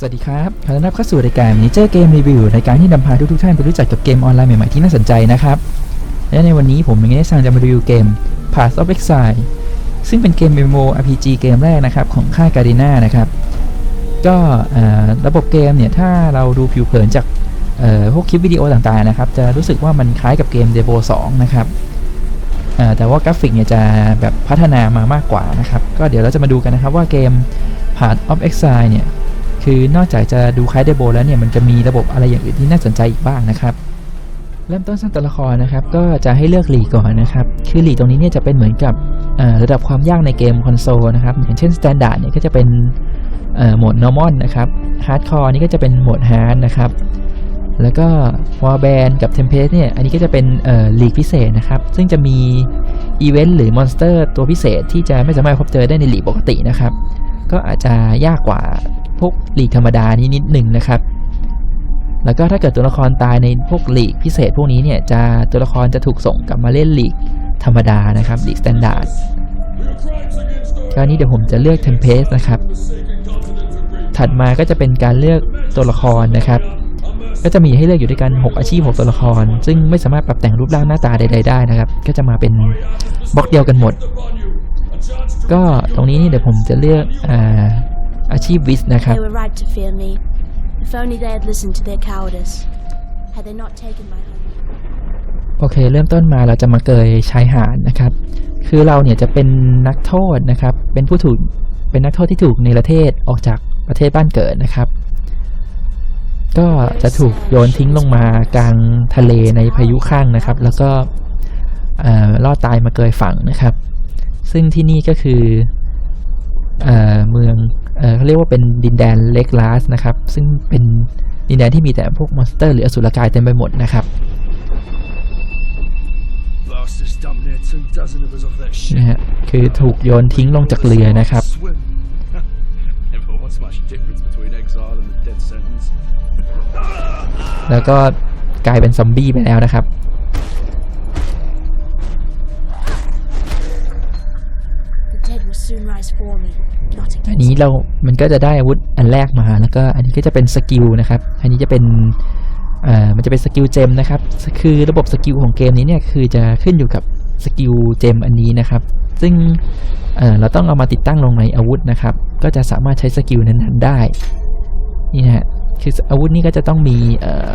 สวัสดีครับขอต้อนรับเข้าสู่รายการ Manager Game Review รายการที่นำพาทุกๆท่านไปรู้จักกับเกมออนไลน์ใหม่ๆที่น่าสนใจนะครับ และในวันนี้ผมมีได้สั่งจะมารีวิวเกม Path of Exile ซึ่งเป็นเกม MMORPG เกมแรกนะครับของค่าย Garena นะครับ ก็ระบบเกมเนี่ย ถ้าเราดูผิวเผินจากพวกคลิปวิดีโอต่างๆนะครับ จะรู้สึกว่ามันคล้ายกับเกม Devo 2 นะครับแต่ว่ากราฟิกเนี่ยจะแบบพัฒนามามากกว่านะครับ ก็เดี๋ยวเราจะมาดูกันนะครับว่าเกม Path of Exile เนี่ย คือนอกจากจะดูคล้ายเดโบแล้วเนี่ยมันจะมีระบบอะไรอย่างอื่นที่น่าสนใจอีกบ้างนะครับ เริ่มต้นสร้างตัวละครนะครับ ก็จะให้เลือกหลีก่อนนะครับ คือหลีกตรงนี้เนี่ยจะเป็นเหมือนกับระดับความยากในเกมคอนโซลนะครับ อย่างเช่น Standard เนี่ยก็จะเป็นโหมด Normal นะครับ Hardcore นี่ก็จะเป็นโหมด Hard นะครับแล้วก็ Warband กับ Tempest เนี่ย อันนี้ก็จะเป็นเอ่อลีกพิเศษนะครับ ซึ่งจะมีอีเวนต์หรือมอนสเตอร์ตัวพิเศษที่จะไม่สามารถพบเจอได้ในลีกปกตินะครับ ก็อาจจะยากกว่า พวกหลีกธรรมดานี้นิดหนึ่งนะครับ แล้วก็ถ้าเกิดตัวละครตายในพวกหลีกพิเศษพวกนี้เนี่ยจะตัวละครจะถูกส่งกลับมาเล่นหลีกธรรมดานะครับหลีกสแตนดาร์ดคราวนี้เดี๋ยวผมจะเลือกเทมเพสนะครับ ถัดมาก็จะเป็นการเลือกตัวละครนะครับก็จะมีให้เลือกอยู่ด้วยกัน 6 อาชีพ 6 ตัวละคร ซึ่งไม่สามารถปรับแต่งรูปร่างหน้าตาใดๆได้นะครับ ก็จะมาเป็นบล็อกเดียวกันหมด ก็ตรงนี้นี่เดี๋ยวผมจะเลือกอา อาชีพวิสนะครับ They were right to fear me. If only they had listened to their cowardice. Had they not taken my honey. โอเค เริ่มต้นมาเราจะมาเกยชายหาดนะครับ คือเราเนี่ยจะเป็นนักโทษนะครับ เป็นผู้ถูก เป็นนักโทษที่ถูกในประเทศออกจากประเทศบ้านเกิดนะครับ ก็จะถูกโยนทิ้งลงมากลางทะเลในพายุข้างนะครับ แล้วก็เอ่อรอดตายมาเกยฝั่งนะครับ ซึ่งที่นี่ก็คือเออเมือง เออเขาเรียกว่าเป็นดินแดนเล็กลาสนะครับ ซึ่งเป็นดินแดนที่มีแต่พวกมอนสเตอร์หรืออสุรกายเต็มไปหมดนะครับ Blasters dumped near two dozen of us off that ship. นะฮะคือถูกโยนทิ้งลงจากเรือนะครับ Swim. Never what's much difference between exile and the dead sentence. แล้วก็กลายเป็นซอมบี้ไปแล้วนะครับ อันนี้เรา มันก็จะได้อาวุธอันแรกมา แล้วก็อันนี้ก็จะเป็นสกิลนะครับ อันนี้จะเป็นเอ่อมันจะเป็นสกิลเจมนะครับ คือระบบสกิลของเกมนี้เนี่ยคือจะขึ้นอยู่กับสกิลเจมอันนี้นะครับ ซึ่งเอ่อเราต้องเอามาติดตั้งลงในอาวุธนะครับ ก็จะสามารถใช้สกิลนั้นได้ นี่นะฮะ คืออาวุธนี้ก็จะต้องมีเอ่อ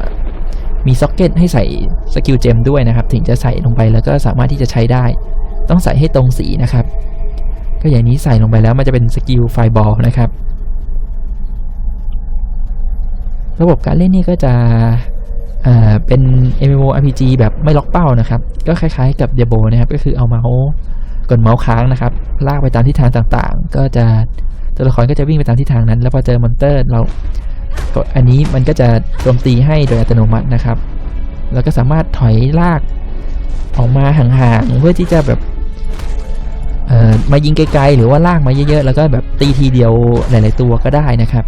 มีซ็อกเก็ตให้ใส่สกิลเจมด้วยนะครับ ถึงจะใส่ลงไปแล้วก็สามารถที่จะใช้ได้ ต้องใส่ให้ตรงสีนะครับ ก็อย่างนี้ใส่ลงไปแล้วมันจะเป็นสกิลไฟบอลนะครับ ระบบการเล่นนี่ก็จะเอ่อเป็น MMORPG แบบไม่ล็อกเป้านะครับ ก็คล้ายๆกับ Diablo นะครับ ก็คือเอาเมาส์กดเมาส์ค้างนะครับ ลากไปตามทิศทางต่างๆ ก็จะตัวละครก็จะวิ่งไปตามทิศทางนั้น แล้วพอเจอมอนเตอร์เรากดอันนี้มันก็จะโจมตีให้โดยอัตโนมัตินะครับ แล้วก็สามารถถอยลากออกมาห่างๆเพื่อที่จะแบบ มายิงไกลๆหรือว่าลากมาเยอะๆ แล้วก็แบบตีทีเดียวหลายๆตัวก็ได้นะครับ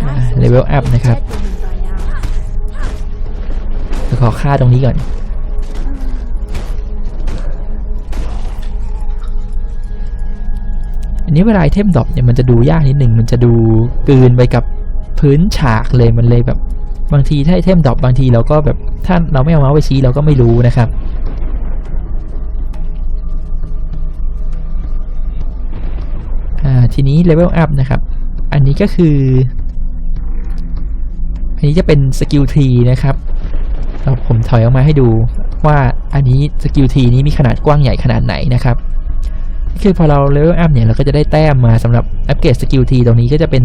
And I thought level up นะครับจะขอฆ่าตรงนี้ก่อน นี้เวลาไอเทมดรอปเนี่ยมันจะดูยากนิดหนึ่งมันจะดูกืนไปกับพื้นฉากเลยมันเลยแบบบางทีถ้าไอเทมดรอปบางทีเราก็แบบถ้าเราไม่เอาเมาส์ไปชี้เราก็ไม่รู้นะครับทีนี้เลเวลอัพนะครับ อันนี้ก็คือ อันนี้จะเป็นสกิลทีนะครับเราผมถอยออกมาให้ดูว่าอันนี้สกิลทีนี้มีขนาดกว้างใหญ่ขนาดไหนนะครับ คือพอเราเลเวลอัพเนี่ยเราก็จะได้แต้มมาสำหรับอัปเกรดสกิลทีตรงนี้ก็จะเป็น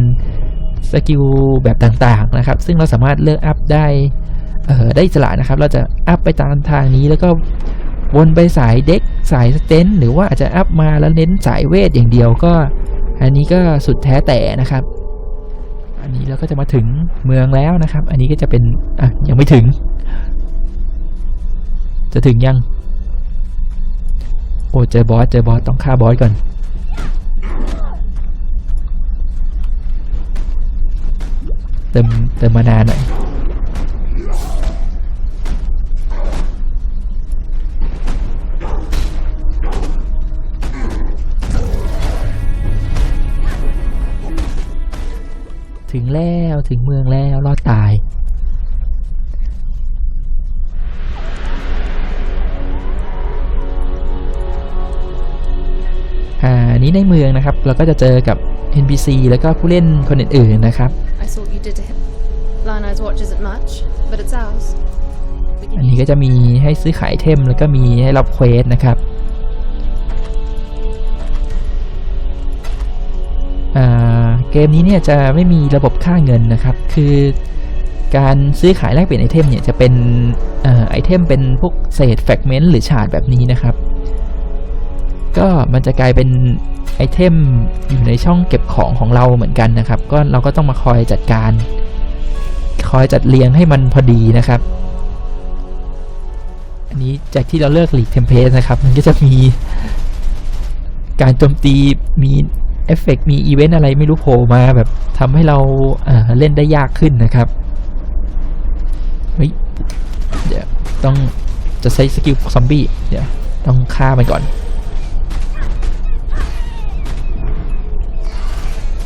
สกิลแบบต่างๆนะครับ ซึ่งเราสามารถเลือกอัพได้เออได้อิสระนะครับ เราจะอัพไปตามทางนี้แล้วก็วนไปสายเด็กสายสเตนหรือว่าอาจจะอัพมาแล้วเน้นสายเวทอย่างเดียวก็ อันนี้ก็สุดแท้แต่นะครับ อันนี้เราก็จะมาถึงเมืองแล้วนะครับ อันนี้ก็จะเป็นอะยังไม่ถึง จะถึงยัง โอ้เจอบอสเจอบอสต้องฆ่าบอสก่อน เติมเติมมานานหน่อยถึงแล้วถึงเมืองแล้วรอดตาย นนี้ในเมืองนะครับ เราก็จะเจอกับ NPC แล้วก็ผู้เล่นคนอื่นๆนะครับ I saw what you did to him. Lionel's watch isn't much, but it's ours. We อั can นนี้ use ก็จะมีให้ซื้อขายไอเทม แล้วก็มีให้รับเควสนะครับอ่าเกมนี้เนี่ยจะไม่มีระบบค่าเงินนะครับ คือการซื้อขายแลกเปลี่ยนไอเทมเนี่ยจะเป็นเอ่อไอเทมเป็นพวกเศษแฟกเมนต์หรือฉาดแบบนี้นะครับ ก็มันจะกลายเป็นไอเทมอยู่ในช่องเก็บของของเราเหมือนกันนะครับ ก็เราก็ต้องมาคอยจัดการ คอยจัดเรียงให้มันพอดีนะครับ อันนี้จากที่เราเลือกหลีกเทมเพลสนะครับ มันก็จะมีการโจมตีมีเอฟเฟกต์มีอีเวนต์อะไรไม่รู้โผล่มาแบบทำให้เราเอ่อเล่นได้ยากขึ้นนะครับเฮ้ยเดี๋ยวต้องจะใช้สกิลซอมบี้เดี๋ยวต้องฆ่ามันก่อน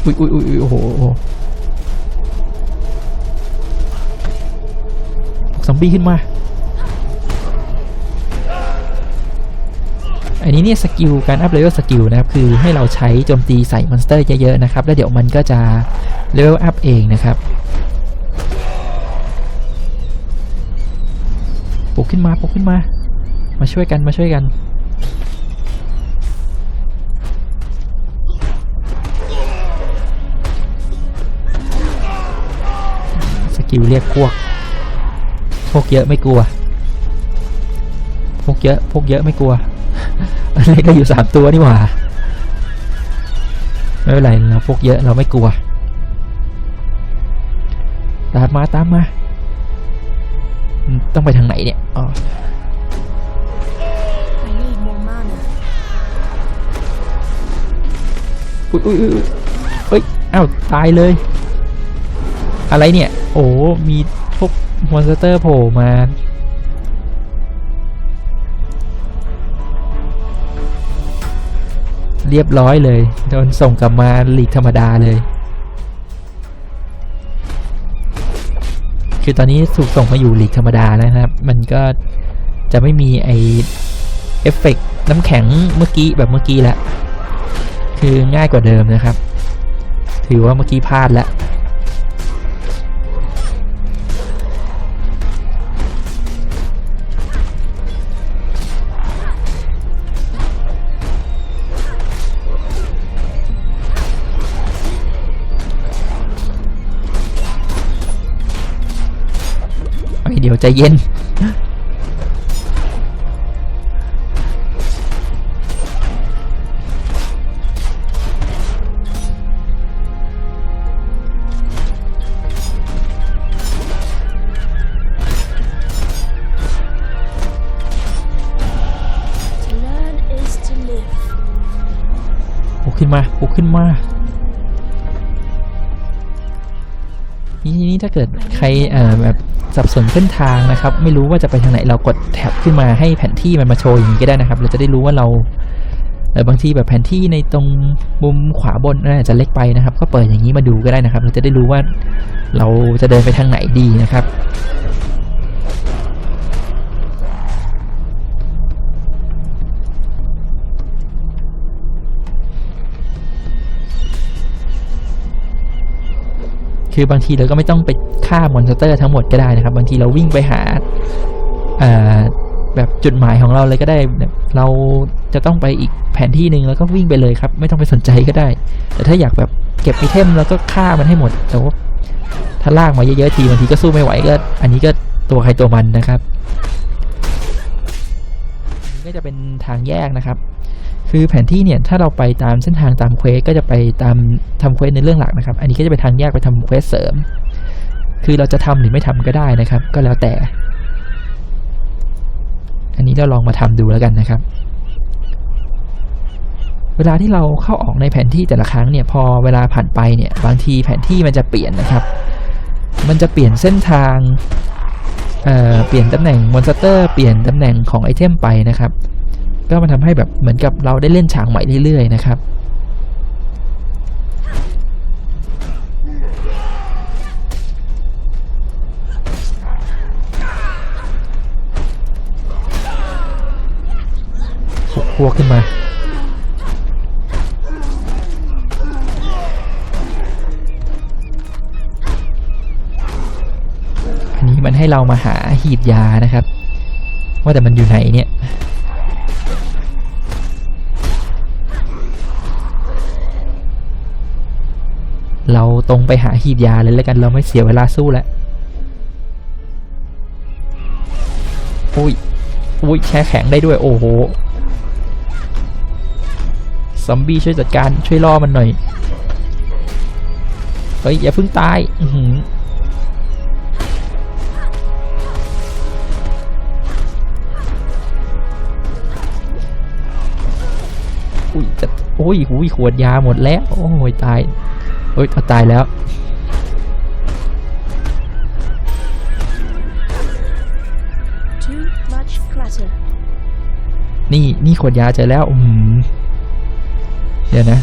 อุ้ยอุ้ยอุ้ยโอ้โหซอมบี้ขึ้นมาอันนี้เนี่ยสกิลการอัพเลเวลสกิลนะครับคือให้เราใช้โจมตีใส่มอนสเตอร์เยอะๆนะครับ แล้วเดี๋ยวมันก็จะเลเวลอัพเองนะครับปลุกขึ้นมาปลุกขึ้นมา มาช่วยกันมาช่วยกัน กิลเรียกพวก พวกเยอะไม่กลัว พวกเยอะ พวกเยอะไม่กลัวอะไรก็อยู่สามตัวนี่หว่า ไม่เป็นไรเราพวกเยอะเราไม่กลัว ตามมาตามมา ต้องไปทางไหนเนี่ยอ๋ออุ้ยอุ้ยอุ้ยอุ๊ยเฮ้ยอ้าวตายเลย อะไรเนี่ย โอ้มีพวกมอนสเตอร์โผล่มาเรียบร้อยเลยโดนส่งกลับมาลีกธรรมดาเลย คือตอนนี้ถูกส่งมาอยู่ลีกธรรมดาแล้วนะครับ มันก็จะไม่มีไอเอฟเฟกต์น้ำแข็งเมื่อกี้แบบเมื่อกี้แล้วคือง่ายกว่าเดิมนะครับ ถือว่าเมื่อกี้พลาดแล้ว ใจเย็น To learn is to live. ปลุกขึ้นมาปลุกขึ้นมา นี่นี่ถ้าเกิดใครเอ่อแบบ สับสนเส้นทางนะครับ ไม่รู้ว่าจะไปทางไหนเรากดแท็บขึ้นมาให้แผนที่มันมาโชว์อย่างนี้ก็ได้นะครับ เราจะได้รู้ว่าเราเออบางทีแบบแผนที่ในตรงมุมขวาบนอาจจะเล็กไปนะครับ ก็เปิดอย่างนี้มาดูก็ได้นะครับ เราจะได้รู้ว่าเราจะเดินไปทางไหนดีนะครับ คือบางทีเราก็ไม่ต้องไปฆ่ามอนสเตอร์ทั้งหมดก็ได้นะครับ บางทีเราวิ่งไปหาแบบจุดหมายของเราเลยก็ได้ เราจะต้องไปอีกแผนที่หนึ่งแล้วก็วิ่งไปเลยครับ ไม่ต้องไปสนใจก็ได้ แต่ถ้าอยากแบบเก็บไอเทมแล้วก็ฆ่ามันให้หมด แต่ว่าถ้าลากมาเยอะๆทีบางทีก็สู้ไม่ไหวก็ อันนี้ก็ตัวใครตัวมันนะครับนนี้ก็จะเป็นทางแยกนะครับ คือแผนที่เนี่ยถ้าเราไปตามเส้นทางตามเควสก็จะไปตามทำเควสในเรื่องหลักนะครับ อันนี้ก็จะเป็นทางแยกไปทำเควสเสริม คือเราจะทำหรือไม่ทำก็ได้นะครับ ก็แล้วแต่ อันนี้เราลองมาทำดูแล้วกันนะครับ เวลาที่เราเข้าออกในแผนที่แต่ละครั้งเนี่ยพอเวลาผ่านไปเนี่ยบางทีแผนที่มันจะเปลี่ยนนะครับ มันจะเปลี่ยนเส้นทางเเปลี่ยนตำแหน่งมอนสเตอร์เปลี่ยนตำแหน่งของไอเทมไปนะครับ ก็มันทำให้แบบเหมือนกับเราได้เล่นฉากใหม่เรื่อยๆนะครับพวกขึ้นมาอันนี้มันให้เรามาหาหีบยานะครับ ว่าแต่มันอยู่ไหนเนี่ย ตรงไปหาหีบยาเลยแล้วกันเราไม่เสียเวลาสู้แล้วอุ้ยอุ้ยแช่แข็งได้ด้วยโอ้โหซอมบี้ช่วยจัดการช่วยล่อมันหน่อยเฮ้ยอย่าเพิ่งตายอือหืออุ้ยจะอุ้ยอุ้ยขวดยาหมดแล้ว โอ้ยตาย โอ้ยเอาตายแล้ว Too much clutter. นี่นี่ขวดยาเจอแล้วอืมเดี๋ยวนะ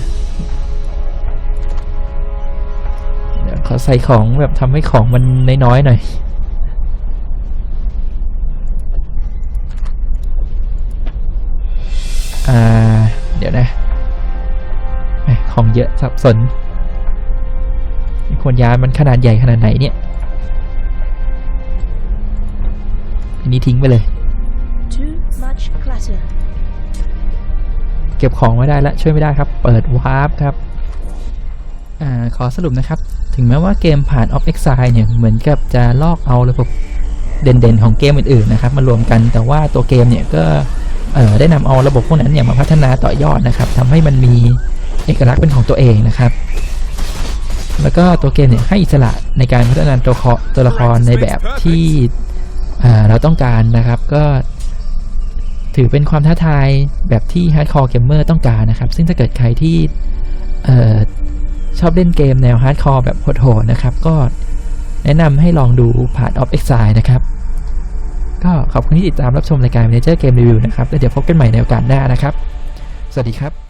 เดี๋ยวขอใส่ของแบบทำให้ของมันน้อยๆหน่อยอ่า เดี๋ยวนะแหม่ของเยอะสับสน ขวดยามันขนาดใหญ่ขนาดไหนเนี่ย อันนี้ทิ้งไปเลย Too much clutter. เก็บของไม่ได้แล้วช่วยไม่ได้ครับ เปิดวาร์ปครับอ่าขอสรุปนะครับ ถึงแม้ว่าเกมผ่าน of Exile เนี่ย เหมือนกับจะลอกเอาระบบเด่นๆ ของเกมอื่นๆ นะครับ มารวมกันแต่ว่าตัวเกมเนี่ยก็เอ่อได้นำเอาระบบพวกนั้นเนี่ยมาพัฒนาต่อยอดนะครับทำให้มันมีเอกลักษณ์เป็นของตัวเองนะครับ แล้วก็ตัวเกมเนี่ยให้อิสระในการพัฒนาตัวละครตัวละครในแบบที่เราต้องการนะครับก็ถือเป็นความท้าทายแบบที่ Hardcore Gamer ต้องการนะครับ ซึ่งถ้าเกิดใครที่อชอบเล่นเกมแนว Hardcore แบบโหดๆนะครับ ก็แนะนำให้ลองดู Part of Exile นะครับ ก็ขอบคุณที่ติดตามรับชมรายการ Manager Game Review นะครับ แล้วเดี๋ยวพบกันใหม่ในโอกาสหน้านะครับ สวัสดีครับ